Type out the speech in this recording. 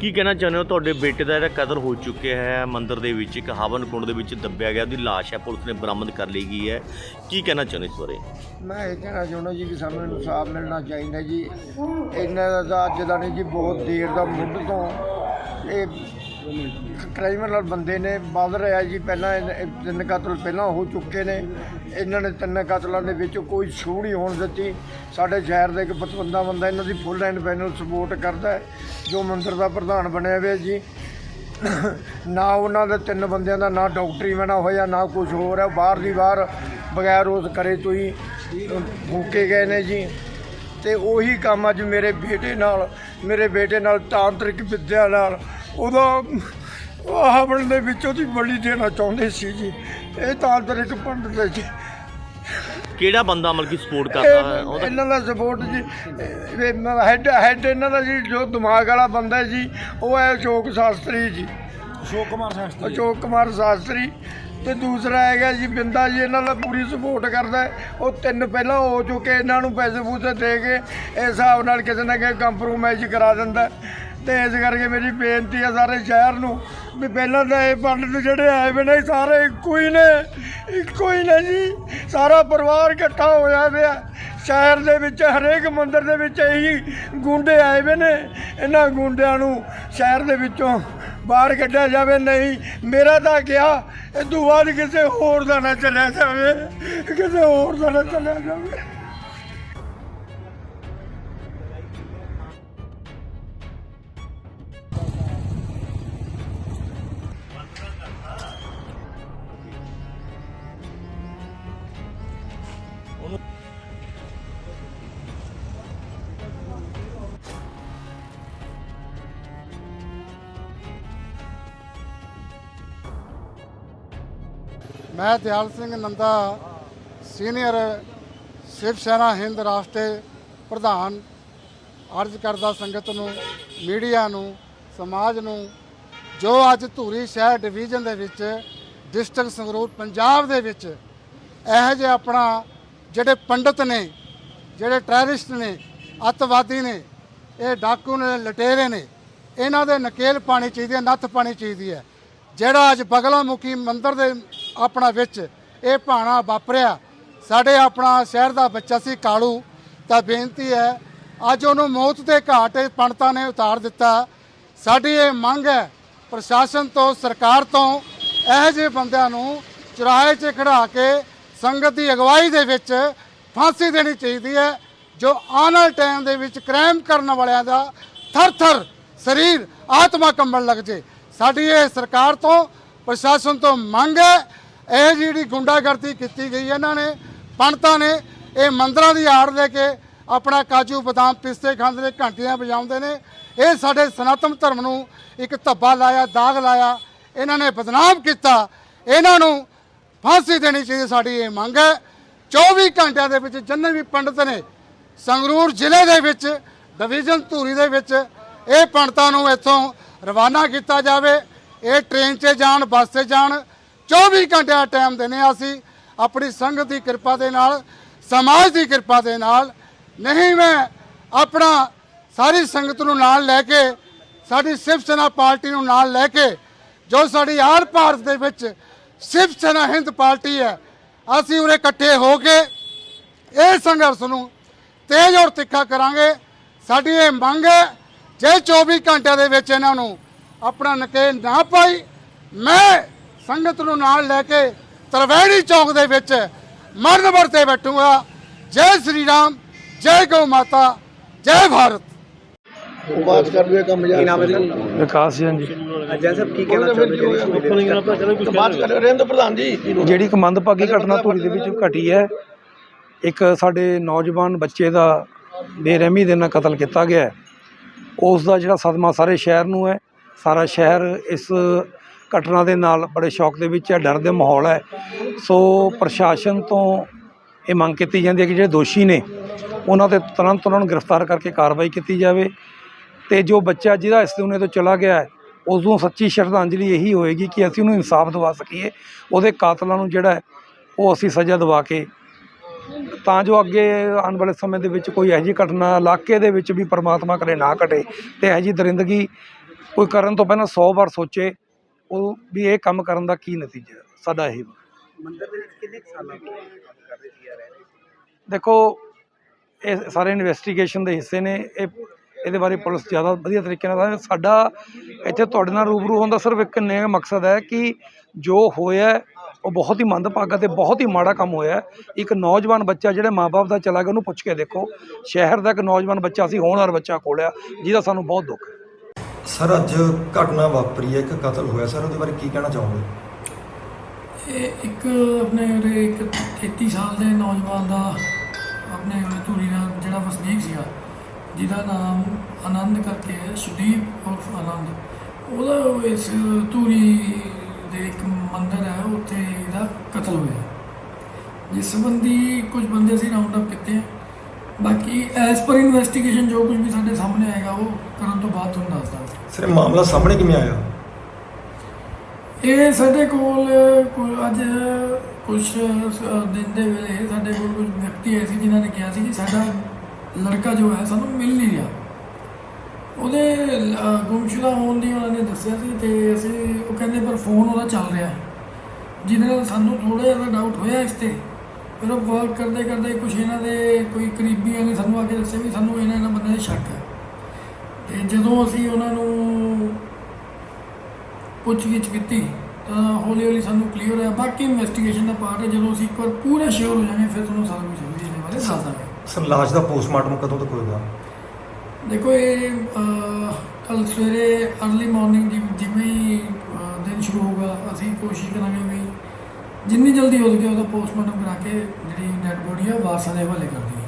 ਕੀ ਕਹਿਣਾ ਚਾਹੁੰਦੇ ਹੋ? ਤੁਹਾਡੇ ਬੇਟੇ ਦਾ ਜਿਹੜਾ ਕਤਲ ਹੋ ਚੁੱਕਿਆ ਹੈ, ਮੰਦਿਰ ਦੇ ਵਿੱਚ, ਇੱਕ ਹਵਨ ਕੁੰਡ ਦੇ ਵਿੱਚ ਦੱਬਿਆ ਗਿਆ, ਉਹਦੀ ਲਾਸ਼ ਹੈ, ਪੁਲਿਸ ਨੇ ਬਰਾਮਦ ਕਰ ਲਈ ਗਈ ਹੈ। ਕੀ ਕਹਿਣਾ ਚਾਹੁੰਦੇ ਇਸ ਬਾਰੇ? ਮੈਂ ਇਹ ਕਹਿਣਾ ਚਾਹੁੰਦਾ ਜੀ ਕਿ ਸਾਨੂੰ ਇਨਸਾਫ ਮਿਲਣਾ ਚਾਹੀਦਾ ਜੀ। ਇਹਨਾਂ ਦਾ ਅੱਜ ਦਾ ਨਹੀਂ ਜੀ, ਬਹੁਤ ਦੇਰ ਦਾ ਮੁੱਢ ਤੋਂ ਇਹ ਕ੍ਰਾਈਮੀਨਲ ਬੰਦੇ ਨੇ ਵੱਧ ਰਿਹਾ ਜੀ। ਪਹਿਲਾਂ ਇਹ- ਇਹ ਤਿੰਨ ਕਤਲ ਪਹਿਲਾਂ ਹੋ ਚੁੱਕੇ ਨੇ। ਇਹਨਾਂ ਨੇ ਤਿੰਨ ਕਤਲਾਂ ਦੇ ਵਿੱਚ ਕੋਈ ਛੂਹ ਨਹੀਂ ਹੋਣ ਦਿੱਤੀ। ਸਾਡੇ ਸ਼ਹਿਰ ਦਾ ਇੱਕ ਪਤਵੰਦਾ ਬੰਦਾ ਇਹਨਾਂ ਦੀ ਫੁੱਲ ਐਂਡ ਫਾਈਨਲ ਸਪੋਰਟ ਕਰਦਾ ਹੈ, ਜੋ ਮੰਦਰ ਦਾ ਪ੍ਰਧਾਨ ਬਣਿਆ ਹੋਇਆ ਜੀ। ਨਾ ਉਹਨਾਂ ਦੇ ਤਿੰਨ ਬੰਦਿਆਂ ਦਾ ਨਾ ਡਾਕਟਰੀ ਬਣਾ ਹੋਇਆ, ਨਾ ਕੁਝ ਹੋਰ ਹੈ। ਬਾਹਰ ਦੀ ਬਾਹਰ ਬਗੈਰ ਉਸ ਕਰੇ ਤੋਂ ਹੀ ਫੂਕੇ ਗਏ ਨੇ ਜੀ। ਤੇ ਉਹੀ ਕੰਮ ਅੱਜ ਮੇਰੇ ਬੇਟੇ ਨਾਲ, ਮੇਰੇ ਬੇਟੇ ਨਾਲ ਤਾਂਤਰਿਕ ਵਿੱਦਿਆ ਨਾਲ ਉਹਦਾ ਹਵਨ ਦੇ ਵਿੱਚ ਉਹਦੀ ਬਲੀ ਦੇਣਾ ਚਾਹੁੰਦੇ ਸੀ ਜੀ। ਇਹ ਤਾਂਤਰਿਕ ਪੰਡਤ ਹੈ ਜੀ। ਕਿਹੜਾ ਬੰਦਾ ਮਤਲਬ ਕਿ ਸਪੋਰਟ ਕਰਦਾ ਹੈ? ਇਹ- ਉਹਦਾ ਇਹਨਾਂ ਦਾ ਸਪੋਰਟ ਜੀ ਹੈਡ ਹੈਡ ਇਹਨਾਂ ਦਾ ਜੀ ਜੋ ਦਿਮਾਗ ਵਾਲਾ ਬੰਦਾ ਹੈ ਜੀ ਉਹ ਹੈ ਅਸ਼ੋਕ ਸ਼ਾਸਤਰੀ ਜੀ। ਅਸ਼ੋਕ ਕੁਮਾਰ ਸ਼ਾਸਤਰੀ। ਅਸ਼ੋਕ ਕੁਮਾਰ ਸ਼ਾਸਤਰੀ। ਤੇ ਦੂਸਰਾ ਹੈਗਾ ਜੀ ਬਿੰਦਾ ਜੀ ਇਹਨਾਂ ਦਾ ਪੂਰੀ ਸਪੋਰਟ ਕਰਦਾ ਹੈ। ਉਹ ਤਿੰਨ ਪਹਿਲਾਂ ਹੋ ਚੁੱਕੇ ਇਹਨਾਂ ਨੂੰ ਪੈਸੇ ਪੂਸੇ ਦੇ ਕੇ ਇਸ ਹਿਸਾਬ ਨਾਲ ਕਿਸੇ ਨਾ ਕਿਸੇ ਕੰਪਰੋਮਾਈਜ਼ ਕਰਾ ਦਿੰਦਾ ਹੈ। ਤੇ ਇਸ ਕਰਕੇ ਮੇਰੀ ਬੇਨਤੀ ਹੈ ਸਾਰੇ ਸ਼ਹਿਰ ਨੂੰ ਵੀ ਪਹਿਲਾਂ ਤਾਂ ਇਹ ਪੰਡਤ ਜਿਹੜੇ ਆਏ ਵੇ ਨੇ ਸਾਰੇ ਇੱਕੋ ਹੀ ਨੇ, ਇੱਕੋ ਹੀ ਨੇ ਜੀ। ਸਾਰਾ ਪਰਿਵਾਰ ਇਕੱਠਾ ਹੋਇਆ ਪਿਆ। ਸ਼ਹਿਰ ਦੇ ਵਿੱਚ, ਹਰੇਕ ਮੰਦਿਰ ਦੇ ਵਿੱਚ ਇਹੀ ਗੁੰਡੇ ਆਏ ਵੇ ਨੇ। ਇਹਨਾਂ ਗੁੰਡਿਆਂ ਨੂੰ ਸ਼ਹਿਰ ਦੇ ਵਿੱਚੋਂ ਬਾਹਰ ਕੱਢਿਆ ਜਾਵੇ। ਨਹੀਂ, ਮੇਰਾ ਤਾਂ ਕਿਹਾ, ਇਹ ਤੋਂ ਬਾਅਦ ਕਿਸੇ ਹੋਰ ਦਾ ਨਾ ਚੱਲਿਆ ਜਾਵੇ। ਕਿਸੇ ਹੋਰ ਦਾ ਨਾ ਚੱਲਿਆ ਜਾਵੇ। ਮੈਂ ਦਿਆਲ ਸਿੰਘ ਨੰਦਾ, ਸੀਨੀਅਰ ਸ਼ਿਵ ਸੈਨਾ ਹਿੰਦ ਰਾਸ਼ਟਰੀ ਪ੍ਰਧਾਨ, ਅਰਜ਼ ਕਰਦਾ ਸੰਗਤ ਨੂੰ, ਮੀਡੀਆ ਨੂੰ, ਸਮਾਜ ਨੂੰ, ਜੋ ਅੱਜ ਧੂਰੀ ਸ਼ਹਿਰ ਡਿਵੀਜ਼ਨ ਦੇ ਵਿੱਚ, ਡਿਸਟ੍ਰਿਕਟ ਸੰਗਰੂਰ ਪੰਜਾਬ ਦੇ ਵਿੱਚ, ਇਹੋ ਜਿਹੇ ਆਪਣਾ ਜਿਹੜੇ ਪੰਡਤ ਨੇ, ਜਿਹੜੇ ਟੈਰਰਿਸਟ ਨੇ, ਅੱਤਵਾਦੀ ਨੇ, ਇਹ ਡਾਕੂ ਨੇ, ਲਟੇਰੇ ਨੇ, ਇਹਨਾਂ ਦੇ ਨਕੇਲ ਪਾਣੀ ਚਾਹੀਦੀ ਹੈ, ਨੱਥ ਪਾਣੀ ਚਾਹੀਦੀ ਹੈ, ਜਿਹੜਾ ਅੱਜ ਬਗਲਾ ਮੁਖੀ ਮੰਦਿਰ ਦੇ ਆਪਣਾ ਵਿੱਚ ਇਹ ਭਾਣਾ ਵਾਪਰਿਆ। ਸਾਡੇ ਆਪਣਾ ਸ਼ਹਿਰ ਦਾ ਬੱਚਾ ਸੀ ਕਾਲੂ। ਤਾਂ ਬੇਨਤੀ ਹੈ, ਅੱਜ ਉਹਨੂੰ ਮੌਤ ਦੇ ਘਾਟ ਪੰਡਤਾਂ ਨੇ ਉਤਾਰ ਦਿੱਤਾ। ਸਾਡੀ ਇਹ ਮੰਗ ਹੈ, ਪ੍ਰਸ਼ਾਸਨ ਤੋਂ, ਸਰਕਾਰ ਤੋਂ, ਇਹੋ ਜਿਹੇ ਬੰਦਿਆਂ ਨੂੰ ਚੁਰਾਹੇ 'ਚ ਖੜਾ ਕੇ ਸੰਗਤ ਦੀ ਅਗਵਾਈ ਦੇ ਵਿੱਚ ਫਾਂਸੀ ਦੇਣੀ ਚਾਹੀਦੀ ਹੈ, ਜੋ ਆਉਣ ਵਾਲੇ ਟਾਈਮ ਦੇ ਵਿੱਚ ਕ੍ਰਾਈਮ ਕਰਨ ਵਾਲਿਆਂ ਦਾ ਥਰ ਥਰ ਸਰੀਰ ਆਤਮਾ ਕੰਬਣ ਲੱਗ ਜੇ। ਸਾਡੀ ਇਹ ਸਰਕਾਰ ਤੋਂ, ਪ੍ਰਸ਼ਾਸਨ ਤੋਂ ਮੰਗ ਹੈ ਇਹ ਜਿਹੜੀ ਗੁੰਡਾਗਰਦੀ ਕੀਤੀ ਗਈ, ਇਹਨਾਂ ਨੇ, ਪੰਡਤਾਂ ਨੇ ਇਹ ਮੰਦਰਾਂ ਦੀ ਆੜ ਲੈ ਕੇ ਆਪਣਾ ਕਾਜੂ ਬਦਾਮ ਪਿਸਤੇ ਖਾਂਦੇ ਨੇ, ਘੰਟੀਆਂ ਵਜਾਉਂਦੇ ਨੇ। ਇਹ ਸਾਡੇ ਸਨਾਤਨ ਧਰਮ ਨੂੰ ਇੱਕ ਧੱਬਾ ਲਾਇਆ, ਦਾਗ ਲਾਇਆ, ਇਹਨਾਂ ਨੇ ਬਦਨਾਮ ਕੀਤਾ। ਇਹਨਾਂ ਨੂੰ ਫਾਂਸੀ ਦੇਣੀ ਚਾਹੀਦੀ, ਸਾਡੀ ਇਹ ਮੰਗ ਹੈ। 24 ਘੰਟਿਆਂ ਦੇ ਵਿੱਚ ਜਿੰਨੇ ਵੀ ਪੰਡਤ ਨੇ, ਸੰਗਰੂਰ ਜ਼ਿਲ੍ਹੇ ਦੇ ਵਿੱਚ, ਡਿਵੀਜ਼ਨ ਧੂਰੀ ਦੇ ਵਿੱਚ, ਇਹ ਪੰਡਤਾਂ ਨੂੰ ਇੱਥੋਂ ਰਵਾਨਾ ਕੀਤਾ ਜਾਵੇ। ਇਹ ਟ੍ਰੇਨ 'ਚ ਜਾਣ, ਬੱਸ 'ਤੇ ਜਾਣ 24 ਘੰਟਿਆਂ ਦਾ ਟਾਈਮ ਦਿੰਦੇ ਹਾਂ ਅਸੀਂ। ਆਪਣੀ ਸੰਗਤ ਦੀ ਕਿਰਪਾ ਦੇ ਨਾਲ, ਸਮਾਜ ਦੀ ਕਿਰਪਾ ਦੇ ਨਾਲ। ਨਹੀਂ ਮੈਂ ਆਪਣਾ ਸਾਰੀ ਸੰਗਤ ਨੂੰ ਨਾਲ ਲੈ ਕੇ, ਸਾਡੀ ਸਿਵ ਸੈਨਾ ਪਾਰਟੀ ਨੂੰ ਨਾਲ ਲੈ ਕੇ, ਜੋ ਸਾਡੀ ਆਰ ਭਾਰਤ ਦੇ ਵਿੱਚ ਸਿਵ ਸੈਨਾ ਹਿੰਦ ਪਾਰਟੀ ਹੈ, ਅਸੀਂ ਉਰੇ ਇਕੱਠੇ ਹੋ ਕੇ ਇਹ ਸੰਘਰਸ਼ ਨੂੰ ਤੇਜ਼ ਔਰ ਤਿੱਖਾ ਕਰਾਂਗੇ। ਸਾਡੀ ਇਹ ਮੰਗ ਹੈ, ਜੇ 24 ਘੰਟਿਆਂ ਦੇ ਵਿੱਚ ਇਹਨਾਂ ਨੂੰ ਆਪਣਾ ਨਕੇਲ ਨਾ ਪਾਈ, ਮੈਂ ਸੰਗਤ ਨੂੰ ਨਾਲ ਲੈ ਕੇ ਤਰਵੈੜੀ ਚੌਕ ਦੇ ਵਿੱਚ ਮਰਨ ਵਰਤੇ ਬੈਠੂਗਾ ਜੈ ਸ੍ਰੀ ਰਾਮ ਜੈ ਗਊ ਮਾਤਾ ਜੈ ਭਾਰਤ। ਬਾਤ ਕਰ ਲਿਆ ਕੰਮ ਜਾ? ਵਿਕਾਸ ਜੀ ਅਜਾ ਸਾਹਿਬ ਕੀ ਕਹਿਣਾ ਚਾਹੁੰਦੇ ਜੀ ਬਾਤ ਕਰ ਰਿੰਦ ਪ੍ਰਧਾਨ ਜੀ। ਜਿਹੜੀ ਇੱਕ ਮੰਦਭਾਗੀ ਘਟਨਾ ਧੂਰੀ ਦੇ ਵਿੱਚ ਘਟੀ ਹੈ ਇੱਕ ਸਾਡੇ ਨੌਜਵਾਨ ਬੱਚੇ ਦਾ ਬੇਰਹਿਮੀ ਦੇ ਨਾਲ ਕਤਲ ਕੀਤਾ ਗਿਆ ਹੈ। ਉਸ ਦਾ ਜਿਹੜਾ ਸਦਮਾ ਸਾਰੇ ਸ਼ਹਿਰ ਨੂੰ ਹੈ ਸਾਰਾ ਸ਼ਹਿਰ ਇਸ ਘਟਨਾ ਦੇ ਨਾਲ ਬੜੇ ਸ਼ੌਕ ਦੇ ਵਿੱਚ ਹੈ, ਡਰ ਦੇ ਮਾਹੌਲ ਹੈ। ਸੋ ਪ੍ਰਸ਼ਾਸਨ ਤੋਂ ਇਹ ਮੰਗ ਕੀਤੀ ਜਾਂਦੀ ਹੈ ਕਿ ਜਿਹੜੇ ਦੋਸ਼ੀ ਨੇ, ਉਹਨਾਂ ਤੇ ਤੁਰੰਤ ਉਹਨਾਂ ਨੂੰ ਗ੍ਰਿਫਤਾਰ ਕਰਕੇ ਕਾਰਵਾਈ ਕੀਤੀ ਜਾਵੇ ਤੇ ਜੋ ਬੱਚਾ ਜਿਹਦਾ ਇਸ ਦੁਨੀਆ ਤੋਂ ਚਲਾ ਗਿਆ ਹੈ ਉਦੋਂ ਸੱਚੀ ਸ਼ਰਧਾਂਜਲੀ ਇਹੀ ਹੋਏਗੀ ਕਿ ਅਸੀਂ ਉਹਨੂੰ ਇਨਸਾਫ ਦਿਵਾ ਸਕੀਏ, ਉਹਦੇ ਕਾਤਲਾਂ ਨੂੰ ਜਿਹੜਾ ਉਹ ਅਸੀਂ ਸਜ਼ਾ ਦਿਵਾ ਕੇ ਤਾਂ ਜੋ ਅੱਗੇ ਆਉਣ ਵਾਲੇ ਸਮੇਂ ਦੇ ਵਿੱਚ ਕੋਈ ਇਹੋ ਜਿਹੀ ਘਟਨਾ ਇਲਾਕੇ ਦੇ ਵਿੱਚ ਵੀ ਪਰਮਾਤਮਾ ਕਰੇ ਨਾ ਘਟੇ ਤੇ ਇਹੋ ਜਿਹੀ ਦਰਿੰਦਗੀ ਕੋਈ ਕਰਨ ਤੋਂ ਪਹਿਲਾਂ 100 ਵਾਰ ਸੋਚੇ ਉਹ ਵੀ ਇਹ ਕੰਮ ਕਰਨ ਦਾ ਕੀ ਨਤੀਜਾ ਹੈ। ਸਾਡਾ ਇਹ। ਮੰਦਿਰ ਦੇ ਵਿੱਚ ਕਿੰਨੇ ਕੁ ਸਾਲਾਂ ਤੋਂ ਕੰਮ ਕਰ ਰਹੇ ਸੀ ਆ ਰਹੇ ਨੇ ਦੇਖੋ ਇਹ ਸਾਰੇ ਇਨਵੈਸਟੀਗੇਸ਼ਨ ਦੇ ਹਿੱਸੇ ਨੇ ਇਹ ਇਹਦੇ ਬਾਰੇ ਪੁਲਿਸ ਜ਼ਿਆਦਾ ਵਧੀਆ ਤਰੀਕੇ ਨਾਲ ਦੱਸ- ਸਾਡਾ ਇੱਥੇ ਤੁਹਾਡੇ ਨਾਲ ਰੂਬਰੂ ਹੋਣ ਦਾ ਸਿਰਫ ਇੱਕ ਨੇ ਮਕਸਦ ਹੈ ਕਿ ਜੋ ਹੋਇਆ ਹੈ, ਉਹ ਬਹੁਤ ਹੀ ਮੰਦਭਾਗਾ ਤੇ ਬਹੁਤ ਹੀ ਮਾੜਾ ਕੰਮ ਹੋਇਆ ਹੈ। ਇੱਕ ਨੌਜਵਾਨ ਬੱਚਾ ਜਿਹੜੇ ਮਾਪੇ ਦਾ ਚਲਾ ਗਿਆ ਉਹਨੂੰ ਪੁੱਛ ਕੇ ਦੇਖੋ ਸ਼ਹਿਰ ਦਾ ਇੱਕ ਨੌਜਵਾਨ ਬੱਚਾ ਸੀ ਹੋਣਹਾਰ ਬੱਚਾ ਕੋਲਿਆ ਜਿਹਦਾ ਸਾਨੂੰ ਬਹੁਤ ਦੁੱਖ ਹੈ ਸਰ, ਅੱਜ ਘਟਨਾ ਵਾਪਰੀ ਹੈ, ਇੱਕ ਕਤਲ ਹੋਇਆ। ਸਰ, ਉਹਦੇ ਬਾਰੇ ਕੀ ਕਹਿਣਾ ਚਾਹੋਗੇ? ਇਹ ਇੱਕ ਆਪਣੇ ਉਹਦੇ ਇੱਕ 33 ਸਾਲ ਦੇ ਨੌਜਵਾਨ ਦਾ ਆਪਣੇ ਧੂਰੀ ਦਾ ਜਿਹੜਾ ਵਸਨੀਕ ਸੀਗਾ, ਜਿਹਦਾ ਨਾਮ ਆਨੰਦ ਕਰਕੇ ਹੈ, ਸੁਦੀਪ ਉਰਫ ਆਨੰਦ। ਉਹਦਾ ਇਸ ਧੂਰੀ ਦੇ ਇੱਕ ਮੰਦਰ ਹੈ, ਉੱਥੇ ਇਹਦਾ ਕਤਲ ਹੋਇਆ। ਜਿਸ ਸੰਬੰਧੀ ਕੁਝ ਬੰਦੇ ਅਸੀਂ ਰਾਉਂਡ ਅਪ ਕੀਤੇ ਬਾਕੀ ਐਸ ਪਰ ਇਨਵੈਸਟੀਗੇਸ਼ਨ ਜੋ ਕੁਝ ਵੀ ਸਾਡੇ ਸਾਹਮਣੇ ਆਏਗਾ ਉਹ ਕਰਨ ਤੋਂ ਬਾਅਦ ਤੁਹਾਨੂੰ ਦੱਸ ਦਾਂਗੇ। ਸਰ ਇਹ ਮਾਮਲਾ ਸਾਹਮਣੇ ਕਿਵੇਂ ਆਇਆ? ਇਹ ਸਾਡੇ ਕੋਲ ਕੋਈ ਅੱਜ ਕੁਝ ਦਿਨ ਦੇ ਵੇਲੇ ਸਾਡੇ ਕੋਲ ਕੁਝ ਵਿਅਕਤੀ ਆਏ ਸੀ ਜਿਨ੍ਹਾਂ ਨੇ ਕਿਹਾ ਸੀ ਕਿ ਸਾਡਾ ਲੜਕਾ ਜੋ ਹੈ ਸਾਨੂੰ ਮਿਲ ਨਹੀਂ ਰਿਹਾ। ਉਹਦੇ ਗੁੰਮਸ਼ੁਦਾ ਹੋਣ ਦੀ ਉਹਨਾਂ ਨੇ ਦੱਸਿਆ ਸੀ ਤੇ ਅਸੀਂ ਉਹ ਕਹਿੰਦੇ ਪਰ ਫੋਨ ਉਹਦਾ ਚੱਲ ਰਿਹਾ। ਜਿਹਦੇ ਨਾਲ ਸਾਨੂੰ ਥੋੜਾ ਜਿਹਾ ਡਾਊਟ ਹੋਇਆ ਇਸ ਤੇ। ਉਹ ਵਰਕ ਕਰਦੇ ਕਰਦੇ ਕੁਝ ਇਹਨਾਂ ਦੇ ਕੋਈ ਕਰੀਬੀਆਂ ਨੇ ਸਾਨੂੰ ਆ ਕੇ ਦੱਸਿਆ ਵੀ ਸਾਨੂੰ ਇਹਨਾਂ ਇਹਨਾਂ ਬੰਦਿਆਂ ਦੇ ਸ਼ੱਕ ਹੈ। ਤੇ ਜਦੋਂ ਅਸੀਂ ਉਹਨਾਂ ਨੂੰ ਪੁੱਛਗਿੱਛ ਕੀਤੀ ਤਾਂ ਹੌਲੀ ਹੌਲੀ ਸਾਨੂੰ ਕਲੀਅਰ ਹੋਇਆ। ਬਾਕੀ ਇਨਵੈਸਟੀਗੇਸ਼ਨ ਦਾ ਪਾਰਟ ਹੈ ਜਦੋਂ ਅਸੀਂ ਇੱਕ ਵਾਰ ਪੂਰੇ ਸ਼ੋਰ ਹੋ ਜਾਵਾਂਗੇ ਫਿਰ ਤੁਹਾਨੂੰ ਸਾਰਾ ਕੁਝ ਵੀ ਇਹਦੇ ਬਾਰੇ ਦੱਸ ਦਾਂਗੇ। ਸਰ ਲਾਸ਼ ਦਾ ਪੋਸਟਮਾਰਟਮ ਕਦੋਂ ਤੱਕ ਹੋਏਗਾ? ਦੇਖੋ ਇਹ ਕੱਲ ਸਵੇਰੇ ਅਰਲੀ ਮਾਰਨਿੰਗ ਜਿਵੇਂ ਹੀ ਦਿਨ ਸ਼ੁਰੂ ਹੋਗਾ ਅਸੀਂ ਕੋਸ਼ਿਸ਼ ਕਰਾਂਗੇ ਵੀ ਜਿੰਨੀ ਜਲਦੀ ਹੋ ਸਕੇ ਉਹਦਾ ਪੋਸਟਮਾਰਟਮ ਕਰਾ ਕੇ ਜਿਹੜੀ ਡੈਡ ਬੋਡੀ ਆ ਵਾਰਸਾਂ ਦੇ ਹਵਾਲੇ ਕਰ ਦਈਏ